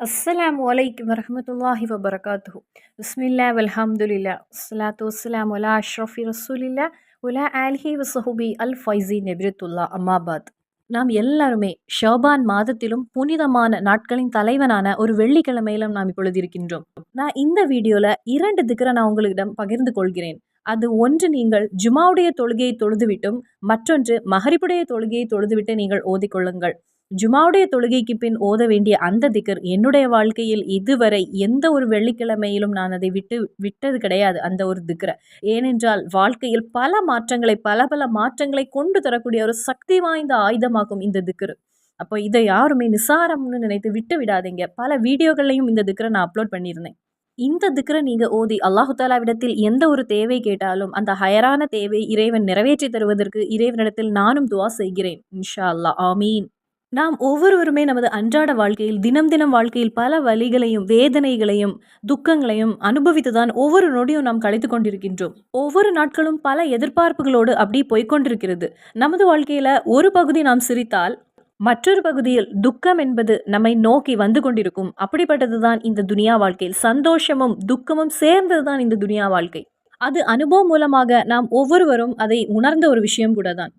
அஸ்ஸலாமு வலைக்கம் வரமத்துல்லாஹி வபரகாத்து உஸ்மில்லா வல்ஹம்துலில்லா அஸ்லாத்து வஸ்ஸலாம் ஒலா அஷ்ரஃபி ரசூலில்லா உலா ஆல்ஹி வசஹுபி அல் ஃபைசி நெபிரத்துல்லா அம்மாபாத் நாம் எல்லாருமே ஷாபான் மாதத்திலும் புனிதமான நாட்களின் தலைவனான ஒரு வெள்ளிக்கிழமையிலும் நாம் இப்பொழுது இருக்கின்றோம். நான் இந்த வீடியோவில் இரண்டு திக்கரை நான் உங்களிடம் பகிர்ந்து கொள்கிறேன். அது ஒன்று நீங்கள் ஜுமாவுடைய தொழுகையை தொழுதுவிட்டும். மற்றொன்று மஹரிப்புடைய தொழுகையை தொழுதுவிட்டு நீங்கள் ஓதிக்கொள்ளுங்கள். ஜுமாவுடைய தொழுகைக்கு பின் ஓத வேண்டிய அந்த திக்கர் என்னுடைய வாழ்க்கையில் இதுவரை எந்த ஒரு வெள்ளிக்கிழமையிலும் நான் அதை விட்டு விட்டது கிடையாது அந்த ஒரு திக்கரை. ஏனென்றால் வாழ்க்கையில் பல மாற்றங்களை பல பல மாற்றங்களை கொண்டு தரக்கூடிய ஒரு சக்தி வாய்ந்த ஆயுதமாகும் இந்த திக்கர். அப்போ இதை யாருமே நிசாரம்னு நினைத்து விட்டு விடாதீங்க. பல வீடியோகள்லையும் இந்த திக்கரை நான் அப்லோட் பண்ணியிருந்தேன். இந்த திக்கரை நீங்கள் ஓதி அல்லாஹு தாலாவிடத்தில் எந்த ஒரு தேவை கேட்டாலும் அந்த ஹயரான தேவை இறைவன் நிறைவேற்றி தருவதற்கு இறைவனிடத்தில் நானும் துவா செய்கிறேன். இன்ஷா அல்லா ஆமீன். நாம் ஒவ்வொருவருமே நமது அன்றாட வாழ்க்கையில் தினம் தினம் வாழ்க்கையில் பல வழிகளையும் வேதனைகளையும் துக்கங்களையும் அனுபவித்துதான் ஒவ்வொரு நொடியும் நாம் கழித்து கொண்டிருக்கின்றோம். ஒவ்வொரு நாட்களும் பல எதிர்பார்ப்புகளோடு அப்படி போய்கொண்டிருக்கிறது நமது வாழ்க்கையில ஒரு பகுதி நாம் சிரித்தால் மற்றொரு பகுதியில் துக்கம் என்பது நம்மை நோக்கி வந்து கொண்டிருக்கும். அப்படிப்பட்டதுதான் இந்த துனியா வாழ்க்கையில் சந்தோஷமும் துக்கமும் சேர்ந்ததுதான் இந்த துனியா வாழ்க்கை. அது அனுபவம் மூலமாக நாம் ஒவ்வொருவரும் அதை உணர்ந்த ஒரு விஷயம் கூட தான்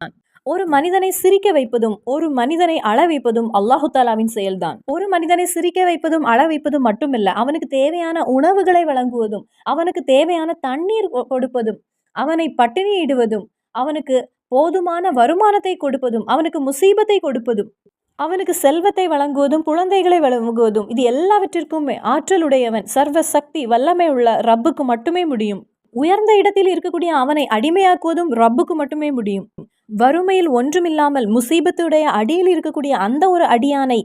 ஒரு மனிதனை சிரிக்க வைப்பதும் ஒரு மனிதனை அள வைப்பதும் அல்லாஹு தாலாவின் செயல்தான். ஒரு மனிதனை சிரிக்க வைப்பதும் அள வைப்பதும் மட்டுமில்ல அவனுக்கு தேவையான உணவுகளை வழங்குவதும் அவனுக்கு தேவையான தண்ணீர் கொடுப்பதும் அவனை பட்டினியிடுவதும் அவனுக்கு போதுமான வருமானத்தை கொடுப்பதும் அவனுக்கு முசீபத்தை கொடுப்பதும் அவனுக்கு செல்வத்தை வழங்குவதும் குழந்தைகளை வழங்குவதும் இது எல்லாவற்றிற்குமே ஆற்றலுடையவன் சர்வ சக்தி வல்லமை உள்ள ரப்புக்கு மட்டுமே முடியும். உயர்ந்த இடத்தில் இருக்கக்கூடிய அவனை அடிமையாக்குவதும் ரப்புக்கு மட்டுமே முடியும். வறுமையில் ஒன்றுமில்லாமல் முசீபத்துடைய அடியில் இருக்கக்கூடிய அந்த ஒரு அடியானை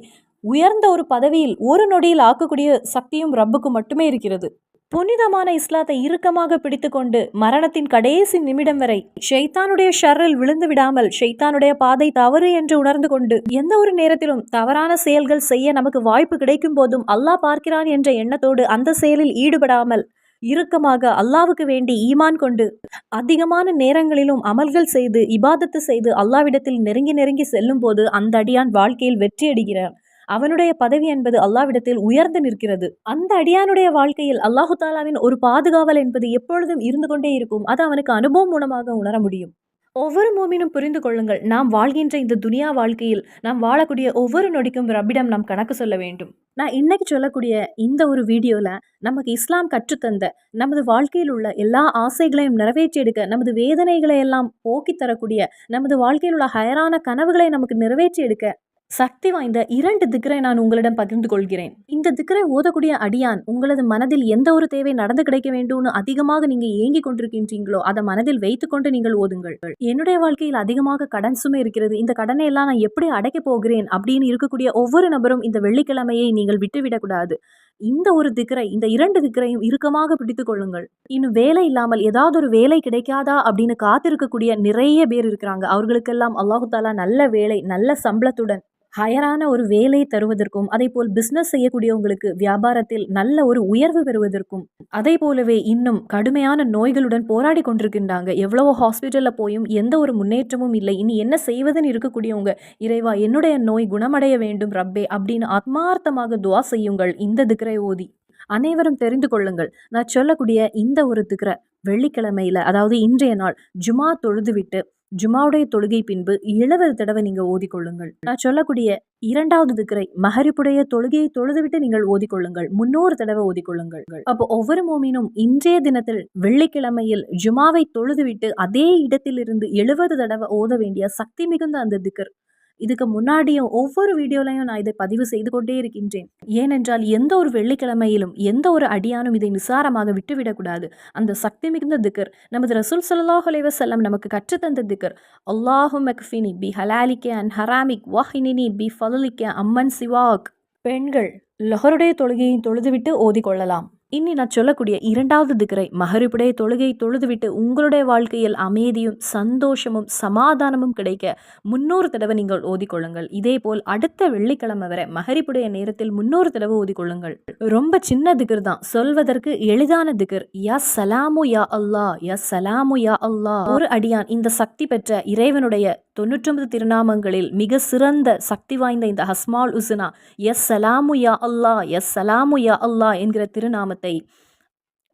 உயர்ந்த ஒரு பதவியில் ஒரு நொடியில் ஆக்கக்கூடிய சக்தியும் ரப்புக்கு மட்டுமே இருக்கிறது. புனிதமான இஸ்லாத்தை இறுக்கமாக பிடித்துக்கொண்டு மரணத்தின் கடைசி நிமிடம் வரை ஷெய்தானுடைய ஷர்ரில் விழுந்து விடாமல் ஷெய்தானுடைய பாதை தவறு என்று உணர்ந்து கொண்டு எந்த ஒரு நேரத்திலும் தவறான செயல்கள் செய்ய நமக்கு வாய்ப்பு கிடைக்கும் போதும் அல்லாஹ் பார்க்கிறான் என்ற எண்ணத்தோடு அந்த செயலில் ஈடுபடாமல் இறுக்கமாக அல்லாவுக்கு வேண்டி ஈமான் கொண்டு அதிகமான நேரங்களிலும் அமல்கள் செய்து இபாதத்து செய்து அல்லாவிடத்தில் நெருங்கி நெருங்கி செல்லும் போது அந்த அடியான் வாழ்க்கையில் வெற்றியடைகிறார் அவனுடைய பதவி என்பது அல்லாவிடத்தில் உயர்ந்து நிற்கிறது. அந்த அடியானுடைய வாழ்க்கையில் அல்லாஹு தாலாவின் ஒரு பாதுகாவல் என்பது எப்பொழுதும் இருந்து கொண்டே இருக்கும். அது அவனுக்கு அனுபவம் மூலமாக உணர முடியும். ஒவ்வொரு மூமினும் புரிந்து கொள்ளுங்கள். நாம் வாழ்கின்ற இந்த துனியா வாழ்க்கையில் நாம் வாழக்கூடிய ஒவ்வொரு நொடிக்கும் ரப்பிடம் நாம் கணக்கு சொல்ல வேண்டும். நான் இன்னைக்கு சொல்லக்கூடிய இந்த ஒரு வீடியோவில் நமக்கு இஸ்லாம் கற்றுத்தந்த நமது வாழ்க்கையில் உள்ள எல்லா ஆசைகளையும் நிறைவேற்றி எடுக்க நமது வேதனைகளை எல்லாம் போக்கி தரக்கூடிய நமது வாழ்க்கையில் உள்ள ஹயரான கனவுகளை நமக்கு நிறைவேற்றி எடுக்க சக்தி வாய்ந்த இரண்டு திக்கரை நான் உங்களிடம் பகிர்ந்து கொள்கிறேன். இந்த திக்கரை ஓதக்கூடிய அடியான் உங்களது மனதில் எந்த ஒரு தேவை நடந்து கிடைக்க வேண்டும்னு அதிகமாக நீங்க ஏங்கி கொண்டிருக்கின்றீங்களோ அதை மனதில் வைத்துக்கொண்டு நீங்கள் ஓதுங்கள். என்னுடைய வாழ்க்கையில் அதிகமாக கடன் சுமை இருக்கிறது. இந்த கடனை எல்லாம் நான் எப்படி அடைக்க போகிறேன் அப்படின்னு இருக்கக்கூடிய ஒவ்வொரு நபரும் இந்த வெள்ளிக்கிழமையை நீங்கள் விட்டுவிடக்கூடாது இந்த ஒரு திக்கரை இந்த இரண்டு திக்கரையும் இறுக்கமாக பிடித்துக் கொள்ளுங்கள். இன்னும் வேலை இல்லாமல் ஏதாவது ஒரு வேலை கிடைக்காதா அப்படின்னு காத்திருக்கக்கூடிய நிறைய பேர் இருக்கிறாங்க. அவர்களுக்கெல்லாம் அல்லாஹு தாலா நல்ல வேலை நல்ல சம்பளத்துடன் ஹையரான ஒரு வேலை தருவதற்கும் அதே போல் பிஸ்னஸ் செய்யக்கூடியவங்களுக்கு வியாபாரத்தில் நல்ல ஒரு உயர்வு பெறுவதற்கும் அதே போலவே இன்னும் கடுமையான நோய்களுடன் போராடி கொண்டிருக்கின்றாங்க. எவ்வளவோ ஹாஸ்பிட்டலில் போயும் எந்த ஒரு முன்னேற்றமும் இல்லை. இனி என்ன செய்வதுன்னு இருக்கக்கூடியவங்க இறைவா என்னுடைய நோய் குணமடைய வேண்டும் ரப்பே அப்படின்னு ஆத்மார்த்தமாக துவா செய்யுங்கள். இந்த திக்கரை ஓதி. அனைவரும் தெரிந்து கொள்ளுங்கள். நான் சொல்லக்கூடிய இந்த ஒரு திக்கரை வெள்ளிக்கிழமையில் அதாவது இன்றைய நாள் ஜுமா தொழுதுவிட்டு ஜுமாவுடைய தொழுகை பின்பு எழுபது தடவை நீங்கள் ஓதிக்கொள்ளுங்கள். நான் சொல்லக்கூடிய இரண்டாவது திக்கரை மகரிப்புடைய தொழுகையை தொழுதுவிட்டு நீங்கள் ஓதிக்கொள்ளுங்கள். முன்னூறு தடவை ஓதிக்கொள்ளுங்கள். அப்போ ஒவ்வொரு மோமினும் இன்றைய தினத்தில் வெள்ளிக்கிழமையில் ஜுமாவை தொழுதுவிட்டு அதே இடத்திலிருந்து எழுபது தடவை ஓத வேண்டிய சக்தி மிகுந்த அந்த திக்கர் இதுக்கு முன்னாடியும் ஒவ்வொரு வீடியோலையும் நான் இதை பதிவு செய்து கொண்டே இருக்கின்றேன். ஏனென்றால் எந்த ஒரு வெள்ளிக்கிழமையிலும் எந்த ஒரு அடியானும் இதை நிசாரமாக விட்டுவிடக்கூடாது அந்த சக்தி மிகுந்த திக்கர் நமது ரசூல் சல்லாஹ் அலைவசல்லம் நமக்கு கற்றுத்தந்த திக்கர் அல்லாஹு மெக்ஃபினி பி ஹலாலிக்கே அண்ட் ஹராமிக் வாஹினினி பி ஃபலுலிக்கே அம்மன் சிவாக். பெண்கள் லொஹருடைய தொழுகையை தொழுதுவிட்டு ஓதிக்கொள்ளலாம். இனி நான் சொல்லக்கூடிய இரண்டாவது திகரை மகரிப்புடைய தொழுகை தொழுதுவிட்டு உங்களுடைய வாழ்க்கையில் அமைதியும் சந்தோஷமும் சமாதானமும் கிடைக்க முன்னூறு தடவை நீங்கள் ஓதிக்கொள்ளுங்கள். இதே போல் அடுத்த வெள்ளிக்கிழமை வரை மகரிப்புடைய நேரத்தில் முன்னூறு தடவை ஓதிக்கொள்ளுங்கள். ரொம்ப சின்ன திகர் தான். சொல்வதற்கு எளிதான திகர் யா சலாமு யா அல்லா யா சலாமு யா அல்லா ஒரு அடியான் இந்த சக்தி பெற்ற இறைவனுடைய தொண்ணூற்றொன்பது திருநாமங்களில் மிக சிறந்த சக்தி வாய்ந்த இந்த ஹஸ்மால் உசுனா எஸ் சலாமு யா அல்லா எஸ் சலாமு யா அல்லா என்கிற நாமத்தை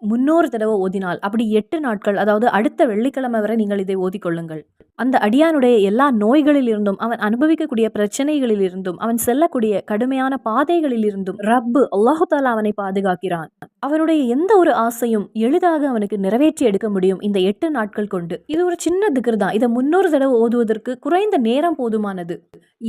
முன்னூறு தடவை ஓதினால் அப்படி எட்டு நாட்கள் அதாவது அடுத்த வெள்ளிக்கிழமை வரை நீங்கள் இதை ஓதிக்கொள்ளுங்கள். அந்த அடியானுடைய எல்லா நோய்களிலிருந்தும் அவன் அனுபவிக்கக்கூடிய பிரச்சனைகளிலிருந்தும் அவன் செல்லக்கூடிய கடுமையான பாதைகளிலிருந்தும் ரப்பு அல்லாஹு தாலா அவனை பாதுகாக்கிறான். அவனுடைய எந்த ஒரு ஆசையும் எளிதாக அவனுக்கு நிறைவேற்றி எடுக்க முடியும் இந்த எட்டு நாட்கள் கொண்டு. இது ஒரு சின்ன திகர் தான் இதை முன்னொரு தடவை ஓதுவதற்கு குறைந்த நேரம் போதுமானது.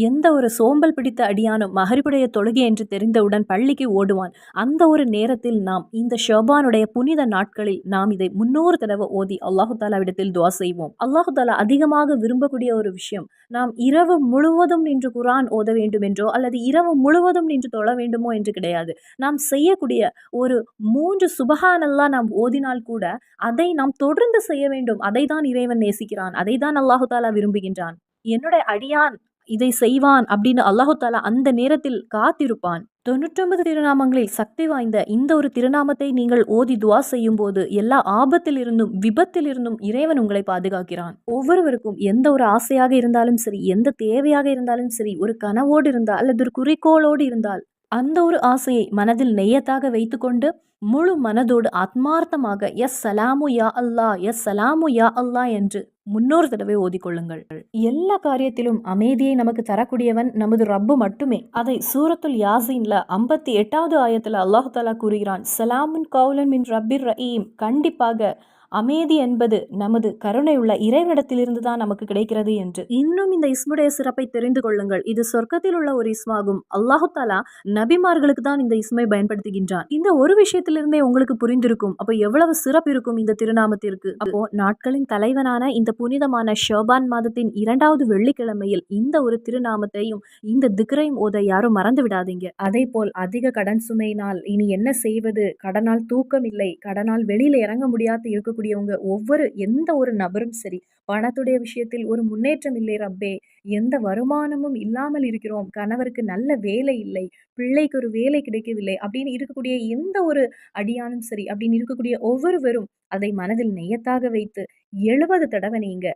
எந்த ஒரு சோம்பல் பிடித்த அடியானும் மகரிபுடைய தொழுகை என்று தெரிந்தவுடன் பள்ளிக்கு ஓடுவான். அந்த ஒரு நேரத்தில் நாம் இந்த ஷோபானுடைய புனித நாட்களில் நாம் இதை முன்னூறு தடவை ஓதி அல்லாஹு தாலாவிடத்தில் துவா செய்வோம். அல்லாஹு தாலா அதிகமாக விரும்பக்கூடிய ஒரு விஷயம் நாம் இரவு முழுவதும் நின்று குரான் ஓத வேண்டும் என்றோ அல்லது இரவு முழுவதும் நின்று தொழ வேண்டுமோ என்று கிடையாது. நாம் செய்யக்கூடிய ஒரு மூன்று சுபஹானல்லா நாம் ஓதினால் கூட அதை நாம் தொடர்ந்து செய்ய வேண்டும். அதை தான் இறைவன் நேசிக்கிறான். அதை தான் அல்லாஹு தாலா விரும்புகின்றான். என்னுடைய அடியான் இதை செய்வான் அப்படின்னு அல்லாஹு தாலா அந்த நேரத்தில் காத்திருப்பான். தொண்ணூற்றொன்பது திருநாமங்களில் சக்தி வாய்ந்த இந்த ஒரு திருநாமத்தை நீங்கள் ஓதி துவா செய்யும் போது எல்லா ஆபத்திலிருந்தும் விபத்திலிருந்தும் இறைவன் உங்களை பாதுகாக்கிறான். ஒவ்வொருவருக்கும் எந்த ஒரு ஆசையாக இருந்தாலும் சரி எந்த தேவையாக இருந்தாலும் சரி ஒரு கனவோடு இருந்தால் அல்லது ஒரு குறிக்கோளோடு இருந்தால் அந்த ஒரு ஆசையை மனதில் நெய்யத்தாக வைத்துக்கொண்டு முழு மனதோடு ஆத்மார்த்தமாக எஸ் சலாமு யா அல்லா எஸ் சலாமு யா அல்லா என்று முன்னொரு தடவை ஓதிக்கொள்ளுங்கள். எல்லா காரியத்திலும் அமைதியை நமக்கு தரக்கூடியவன் நமது ரப்பு மட்டுமே. அதை சூரத்துல் யாசின்ல ஐம்பத்தி எட்டாவது ஆயத்தில் அல்லாஹு தாலா கூறுகிறான் சலாமுன் கவுலன் மின் ரப்பிர் ரஹீம். கண்டிப்பாக அமைதி என்பது நமது கருணையுள்ள இறைவனிடத்திலிருந்து தான் நமக்கு கிடைக்கிறது என்று. இன்னும் இந்த இஸ்முடைய சிறப்பை தெரிந்து கொள்ளுங்கள். இது சொர்க்கத்தில் உள்ள ஒரு இஸ்மாகும். அல்லாஹு தாலா நபிமார்களுக்கு தான் இந்த இஸ்மை பயன்படுத்துகின்றான். இந்த ஒரு விஷயத்திலிருந்தே உங்களுக்கு புரிந்திருக்கும். அப்போ எவ்வளவு சிறப்பு இருக்கும் இந்த திருநாமத்திற்கு? அப்போ நாட்களின் தலைவனான இந்த புனிதமான ஷோபான் மாதத்தின் இரண்டாவது வெள்ளிக்கிழமையில் இந்த ஒரு திருநாமத்தையும் இந்த திக்ரையும் ஓத யாரும் மறந்து விடாதீங்க. அதே போல் அதிக கடன் சுமையினால் இனி என்ன செய்வது? கடனால் தூக்கம் இல்லை கடனால் வெளியில இறங்க முடியாது இருக்கக்கூடியவங்க ஒவ்வொரு எந்த ஒரு நபரும் சரி பணத்துடைய விஷயத்தில் ஒரு முன்னேற்றம் இல்லை ரப்பே. எந்த வருமானமும் இல்லாமல் இருக்கிறோம். கணவருக்கு நல்ல வேலை இல்லை. பிள்ளைக்கு ஒரு வேலை கிடைக்கவில்லை அப்படின்னு இருக்கக்கூடிய எந்த ஒரு அடியானும் சரி அப்படின்னு இருக்கக்கூடிய ஒவ்வொருவரும் அதை மனதில் நெய்யத்தாக வைத்து எழுபது தடவை நீங்க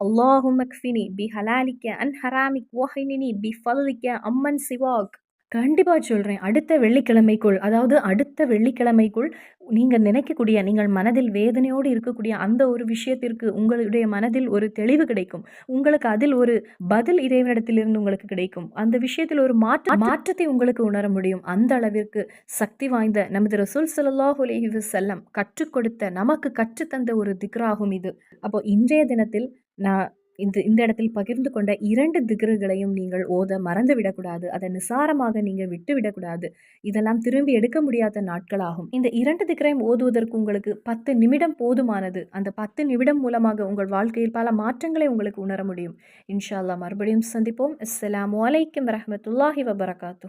அல்லாஹும் அக்ஃபினி பி ஹலாலிக்க அன் ஹராமிக் ஓஹைனினி பி ஃபல்லிக்க அம்மன் சிவாக். கண்டிப்பாக சொல்கிறேன் அடுத்த வெள்ளிக்கிழமைக்குள் அதாவது அடுத்த வெள்ளிக்கிழமைக்குள் நீங்கள் நினைக்கக்கூடிய நீங்கள் மனதில் வேதனையோடு இருக்கக்கூடிய அந்த ஒரு விஷயத்திற்கு உங்களுடைய மனதில் ஒரு தெளிவு கிடைக்கும். உங்களுக்கு அதில் ஒரு பதில் இறைவனிடத்திலிருந்து உங்களுக்கு கிடைக்கும். அந்த விஷயத்தில் ஒரு மாற்ற மாற்றத்தை உங்களுக்கு உணர முடியும். அந்த அளவிற்கு சக்தி வாய்ந்த நமது ரசூல் ஸல்லல்லாஹு அலைஹி செல்லம் கற்றுக் கொடுத்த நமக்கு கற்றுத்தந்த ஒரு திக்ராகும் இது. அப்போ இன்றைய தினத்தில் நான் இந்த இந்த இடத்தில் பகிர்ந்து கொண்ட இரண்டு திகர்களையும் நீங்கள் ஓத மறந்து விடக்கூடாது. அதை நிசாரமாக நீங்கள் விட்டு விடக்கூடாது. இதெல்லாம் திரும்பி எடுக்க முடியாத நாட்களாகும். இந்த இரண்டு திகரையும் ஓதுவதற்கு உங்களுக்கு பத்து நிமிடம் போதுமானது. அந்த பத்து நிமிடம் மூலமாக உங்கள் வாழ்க்கையில் பல மாற்றங்களை உங்களுக்கு உணர முடியும். இன்ஷா அல்லாஹ் மறுபடியும் சந்திப்போம். அஸ்லாம் வலைக்கம் வரமத்துல்லாஹி வபரகாத்து